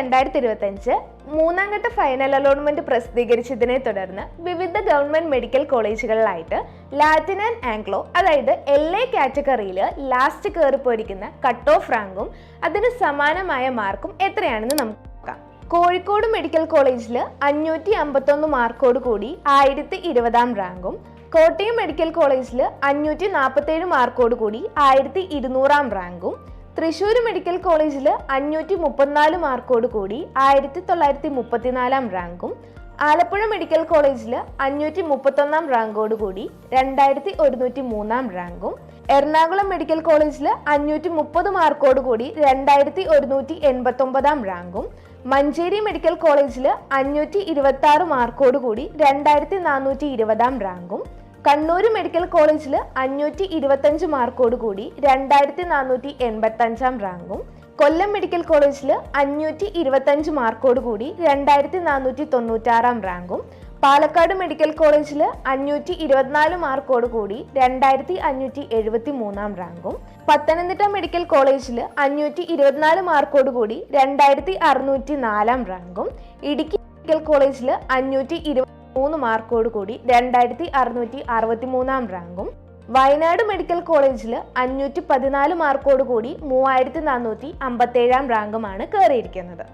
രണ്ടായിരത്തി ഇരുപത്തഞ്ച് മൂന്നാം ഘട്ട ഫൈനൽ അലോട്ട്മെന്റ് പ്രസിദ്ധീകരിച്ചതിനെ തുടർന്ന് വിവിധ ഗവൺമെന്റ് മെഡിക്കൽ കോളേജുകളിലായിട്ട് ലാറ്റിൻ ആൻഡ് ആംഗ്ലോ അതായത് എൽ എ കാറ്റഗറിയിൽ ലാസ്റ്റ് കയറിപ്പോയിരിക്കുന്ന കട്ട് ഓഫ് റാങ്കും അതിന് സമാനമായ മാർക്കും എത്രയാണെന്ന് നമുക്ക് നോക്കാം. കോഴിക്കോട് മെഡിക്കൽ കോളേജിൽ അഞ്ഞൂറ്റി അമ്പത്തൊന്ന് മാർക്കോട് കൂടി ആയിരത്തി ഇരുപതാം റാങ്കും കോട്ടയം മെഡിക്കൽ കോളേജിൽ അഞ്ഞൂറ്റി നാൽപ്പത്തേഴ് മാർക്കോട് കൂടി ആയിരത്തി ഇരുന്നൂറാം റാങ്കും തൃശ്ശൂർ മെഡിക്കൽ കോളേജിൽ അഞ്ഞൂറ്റി മുപ്പത്തിനാല് മാർക്കോട് കൂടി ആയിരത്തി തൊള്ളായിരത്തി മുപ്പത്തിനാലാം റാങ്കും ആലപ്പുഴ മെഡിക്കൽ കോളേജിൽ അഞ്ഞൂറ്റി മുപ്പത്തൊന്നാം റാങ്കോട് കൂടി രണ്ടായിരത്തി ഒരുന്നൂറ്റി മൂന്നാം റാങ്കും എറണാകുളം മെഡിക്കൽ കോളേജിൽ അഞ്ഞൂറ്റി മുപ്പത് മാർക്കോട് കൂടി രണ്ടായിരത്തി ഒരുന്നൂറ്റി എൺപത്തി ഒമ്പതാം റാങ്കും മഞ്ചേരി മെഡിക്കൽ കോളേജിൽ അഞ്ഞൂറ്റി ഇരുപത്തി ആറ് മാർക്കോട് കൂടി രണ്ടായിരത്തി നാനൂറ്റി ഇരുപതാം റാങ്കും കണ്ണൂർ മെഡിക്കൽ കോളേജിൽ അഞ്ഞൂറ്റി ഇരുപത്തഞ്ച് മാർക്കോട് കൂടി രണ്ടായിരത്തി നാനൂറ്റി എൺപത്തി അഞ്ചാം റാങ്കും കൊല്ലം മെഡിക്കൽ കോളേജിൽ അഞ്ഞൂറ്റി ഇരുപത്തഞ്ച് മാർക്കോട് കൂടി രണ്ടായിരത്തി നാനൂറ്റി തൊണ്ണൂറ്റാറാം റാങ്കും പാലക്കാട് മെഡിക്കൽ കോളേജിൽ അഞ്ഞൂറ്റി ഇരുപത്തിനാല് മാർക്കോട് കൂടി രണ്ടായിരത്തി അഞ്ഞൂറ്റി എഴുപത്തി മൂന്നാം റാങ്കും പത്തനംതിട്ട മെഡിക്കൽ കോളേജിൽ അഞ്ഞൂറ്റി ഇരുപത്തിനാല് മാർക്കോട് കൂടി രണ്ടായിരത്തി അറുന്നൂറ്റി നാലാം റാങ്കും ഇടുക്കി മെഡിക്കൽ കോളേജിൽ അഞ്ഞൂറ്റി ഇരുപത്തി മൂന്ന് മാർക്കോട് കൂടി രണ്ടായിരത്തി അറുന്നൂറ്റി അറുപത്തി മൂന്നാം റാങ്കും. വയനാട് മെഡിക്കൽ കോളേജിൽ അഞ്ഞൂറ്റി പതിനാല് മാർക്കോട് കൂടി മൂവായിരത്തി നാനൂറ്റി അമ്പത്തേഴാം റാങ്കുമാണ് കയറിയിരിക്കുന്നത്.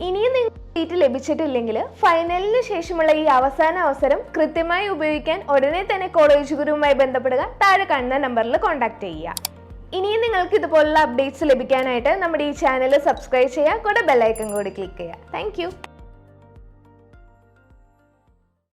ഇനിയും നിങ്ങൾ സീറ്റ് ലഭിച്ചിട്ടില്ലെങ്കിൽ ഫൈനലിന് ശേഷമുള്ള ഈ അവസാന അവസരം കൃത്യമായി ഉപയോഗിക്കാൻ ഉടനെ തന്നെ കോളേജ് ഗുരുവുമായി ബന്ധപ്പെടുക. താഴെ കാണുന്ന നമ്പറിൽ കോൺടാക്ട് ചെയ്യുക. ഇനിയും നിങ്ങൾക്ക് ഇതുപോലുള്ള അപ്ഡേറ്റ്സ് ലഭിക്കാനായിട്ട് നമ്മുടെ ഈ ചാനൽ സബ്സ്ക്രൈബ് ചെയ്യുക. കൂടെ ബെല്ലൈക്കൺ കൂടി ക്ലിക്ക് ചെയ്യുക. താങ്ക്